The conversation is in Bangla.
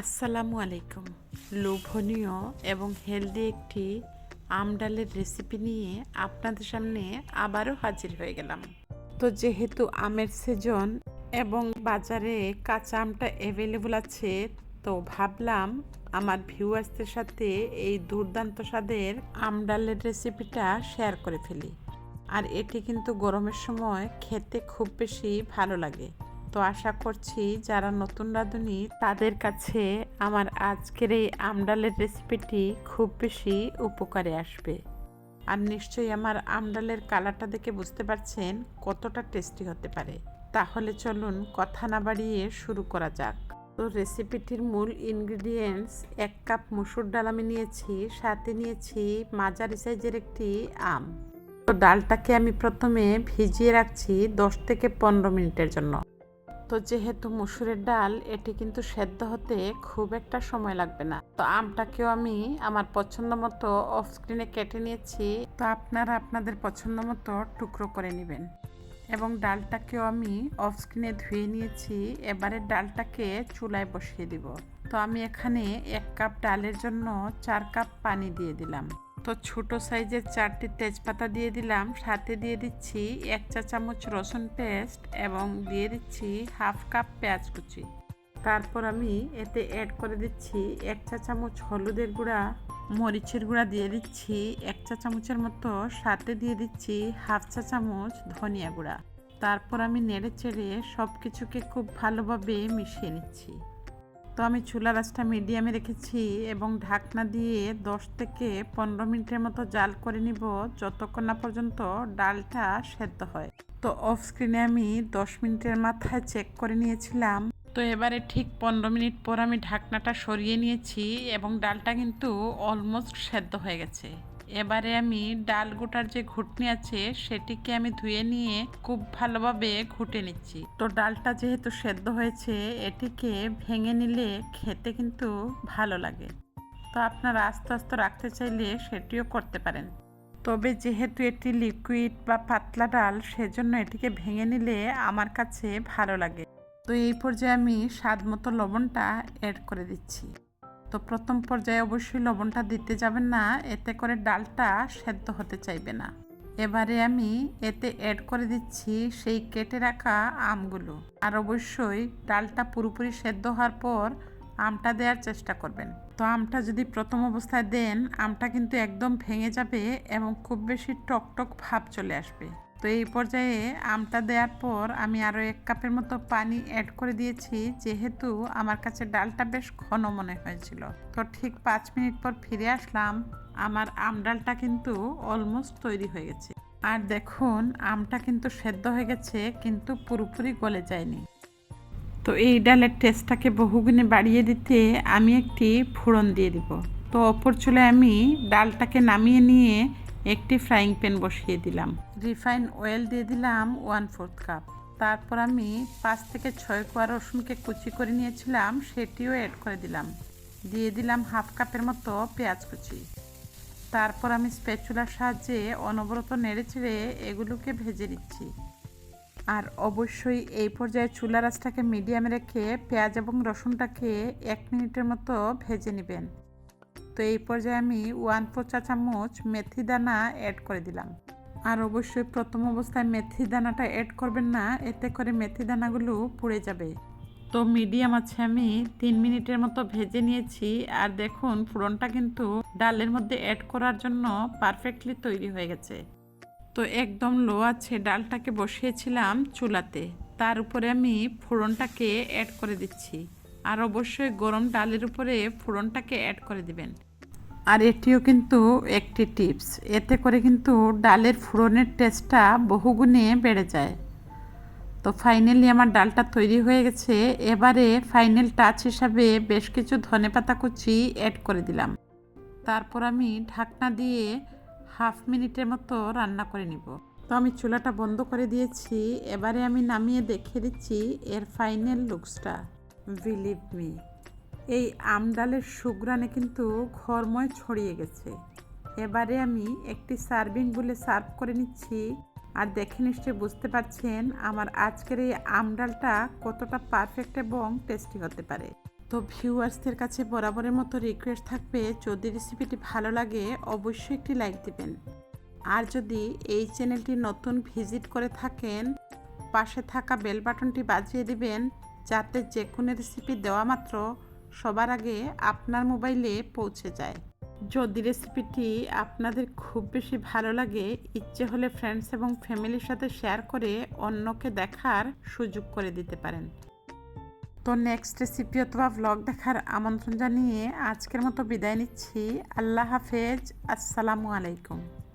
আসসালামু আলাইকুম। লোভনীয় এবং হেলদি একটি আম ডালের রেসিপি নিয়ে আপনাদের সামনে আবারও হাজির হয়ে গেলাম। তো যেহেতু আমের সিজন এবং বাজারে কাঁচা আমটা অ্যাভেলেবল আছে, তো ভাবলাম আমার ভিউয়ার্সদের সাথে এই দুর্দান্ত স্বাদের আম ডালের রেসিপিটা শেয়ার করে ফেলি। আর এটি কিন্তু গরমের সময় খেতে খুব বেশি ভালো লাগে। তো আশা করছি যারা নতুন রাঁধুনি, তাদের কাছে আমার আজকের এই আমডালের রেসিপিটি খুব বেশি উপকারে আসবে। আর নিশ্চয়ই আমার আমডালের কালারটা দেখে বুঝতে পারছেন কতটা টেস্টি হতে পারে। তাহলে চলুন কথা না বাড়িয়ে শুরু করা যাক। তো রেসিপিটির মূল ইনগ্রিডিয়েন্টস এক কাপ মুসুর ডাল আমি নিয়েছি, সাথে নিয়েছি মাঝারি সাইজের একটি আম। তো ডালটাকে আমি প্রথমে ভিজিয়ে রাখছি দশ থেকে পনেরো মিনিটের জন্য। তো যেহেতু মসুরের ডাল, এটি কিন্তু সেদ্ধ হতে খুব একটা সময় লাগবে না। তো আমটাকেও আমি আমার পছন্দ মতো অফ স্ক্রিনে কেটে নিয়েছি। তো আপনারা আপনাদের পছন্দ মতো টুকরো করে নেবেন। এবং ডালটাকেও আমি অফ স্ক্রিনে ধুয়ে নিয়েছি। এবারে ডালটাকে চুলায় বসিয়ে দিব। তো আমি এখানে এক কাপ ডালের জন্য চার কাপ পানি দিয়ে দিলাম। তো ছোট সাইজের চারটি তেজপাতা দিয়ে দিলাম। সাথে দিয়ে দিচ্ছি এক চা চামচ রসুন পেস্ট এবং দিয়ে দিচ্ছি হাফ কাপ পেঁয়াজ কুচি। তারপর আমি এতে অ্যাড করে দিচ্ছি এক চা চামচ হলুদের গুঁড়া, মরিচের গুঁড়া দিয়ে দিচ্ছি এক চা চামচের মতো, সাথে দিয়ে দিচ্ছি হাফ চা চামচ ধনিয়া গুঁড়া। তারপর আমি নেড়ে চেড়ে সব কিছুকে খুব ভালোভাবে মিশিয়ে নিচ্ছি। তো আমি চুলা রাসটা মিডিয়ামে রেখেছি এবং ঢাকনা দিয়ে 10 থেকে পনেরো মিনিটের মতো জাল করে নিব যতক্ষণ না পর্যন্ত ডালটা সেদ্ধ হয়। তো অফ স্ক্রিনে আমি 10 মিনিটের মাথায় চেক করে নিয়েছিলাম। তো এবারে ঠিক পনেরো মিনিট পর আমি ঢাকনাটা সরিয়ে নিয়েছি এবং ডালটা কিন্তু অলমোস্ট সেদ্ধ হয়ে গেছে। এবারে আমি ডাল গোটার যে ঘুটনি আছে, সেটিকে আমি ধুয়ে নিয়ে খুব ভালোভাবে ঘুটে নিচ্ছি। তো ডালটা যেহেতু সেদ্ধ হয়েছে, এটিকে ভেঙে নিলে খেতে কিন্তু ভালো লাগে। তো আপনারা আস্তে আস্তে রাখতে চাইলে সেটিও করতে পারেন। তবে যেহেতু এটি লিকুইড বা পাতলা ডাল, সেজন্য এটিকে ভেঙে নিলে আমার কাছে ভালো লাগে। তো এই পর্যায়ে আমি স্বাদ মতো লবণটা অ্যাড করে দিচ্ছি। তো প্রথম পর্যায়ে অবশ্যই লবণটা দিতে যাবেন না, এতে করে ডালটা সেদ্ধ হতে চাইবে না। এবারে আমি এতে অ্যাড করে দিচ্ছি সেই কেটে রাখা আমগুলো। আর অবশ্যই ডালটা পুরোপুরি সেদ্ধ হওয়ার পর আমটা দেওয়ার চেষ্টা করবেন। তো আমটা যদি প্রথম অবস্থায় দেন, আমটা কিন্তু একদম ভেঙে যাবে এবং খুব বেশি টক টক ভাব চলে আসবে। তো এই পর্যায়ে আমটা দেওয়ার পর আমি আরও এক কাপের মতো পানি অ্যাড করে দিয়েছি, যেহেতু আমার কাছে ডালটা বেশ ঘন মনে হয়েছিল। তো ঠিক পাঁচ মিনিট পর ফিরে আসলাম, আমার আম ডালটা কিন্তু অলমোস্ট তৈরি হয়ে গেছে। আর দেখুন, আমটা কিন্তু সেদ্ধ হয়ে গেছে, কিন্তু পুরোপুরি গলে যায়নি। তো এই ডালের টেস্টটাকে বহুগুণে বাড়িয়ে দিতে আমি একটি ফোড়ন দিয়ে দিব। তো অপর চুলে আমি ডালটাকে নামিয়ে নিয়ে একটি ফ্রাইং প্যান বসিয়ে দিলাম। রিফাইন অয়েল দিয়ে দিলাম ওয়ান ফোর্থ কাপ তারপর আমি পাঁচ থেকে ছয় কোয়া রসুনকে কুচি করে নিয়েছিলাম, সেটিও অ্যাড করে দিলাম। দিয়ে দিলাম হাফ কাপের মতো পেঁয়াজ কুচি। তারপর আমি স্প্যাচুলার সাহায্যে অনবরত নেড়ে চেড়ে এগুলোকে ভেজে নিচ্ছি। আর অবশ্যই এই পর্যায়ে চুলা রাসটাকে মিডিয়ামে রেখে পেঁয়াজ এবং রসুনটাকে এক মিনিটের মতো ভেজে নেবেন। তো এই পর্যায়ে আমি ওয়ান ফোর চা চামচ মেথি দানা অ্যাড করে দিলাম। আর অবশ্যই প্রথম অবস্থায় মেথি দানাটা অ্যাড করবেন না, এতে করে মেথি দানাগুলো পুড়ে যাবে। তো মিডিয়াম আছে আমি তিন মিনিটের মতো ভেজে নিয়েছি, আর দেখুন ফোড়নটা কিন্তু ডালের মধ্যে অ্যাড করার জন্য পারফেক্টলি তৈরি হয়ে গেছে। তো একদম লো আছে ডালটাকে বসিয়েছিলাম চুলাতে, তার উপরে আমি ফোড়নটাকে অ্যাড করে দিচ্ছি। আর অবশ্যই গরম ডালের উপরে ফোড়নটাকে অ্যাড করে দিবেন। আর এটিও কিন্তু একটি টিপস। এতে করে কিন্তু ডালের ফোড়নের টেস্টটা বহুগুণে বেড়ে যায়। তো ফাইনালি আমার ডালটা তৈরি হয়ে গেছে। এবারে ফাইনাল টাচ হিসাবে বেশ কিছু ধনেপাতা কুচি অ্যাড করে দিলাম। তারপর আমি ঢাকনা দিয়ে হাফ মিনিটের মতো রান্না করে নিব। তো আমি চুলাটা বন্ধ করে দিয়েছি। এবারে আমি নামিয়ে দেখে দিচ্ছি এর ফাইনাল লুকসটা। Believe me. এই আম ডালের সুগ্রানে কিন্তু ঘরময় ছড়িয়ে গেছে। এবারে আমি একটি সার্ভিং বলে সার্ভ করে নিচ্ছি। আর দেখে নিশ্চয়ই বুঝতে পারছেন আমার আজকের এই আম ডালটা কতটা পারফেক্ট এবং টেস্টি হতে পারে। তো ভিউয়ার্সদের কাছে বরাবরের মতো রিকোয়েস্ট থাকবে, যদি রেসিপিটি ভালো লাগে অবশ্যই একটি লাইক দিবেন। আর যদি এই চ্যানেলটি নতুন ভিজিট করে থাকেন, পাশে থাকা বেল বাটনটি বাজিয়ে দিবেন, যাতে যে কোনো রেসিপি দেওয়া মাত্র সবার আগে আপনার মোবাইলে পৌঁছে যায়। যদি রেসিপিটি আপনাদের খুব বেশি ভালো লাগে, ইচ্ছে হলে ফ্রেন্ডস এবং ফ্যামিলির সাথে শেয়ার করে অন্যকে দেখার সুযোগ করে দিতে পারেন। তো নেক্সট রেসিপি অথবা ব্লগ দেখার আমন্ত্রণ জানিয়ে আজকের মতো বিদায় নিচ্ছি। আল্লাহ হাফেজ। আসসালামু আলাইকুম।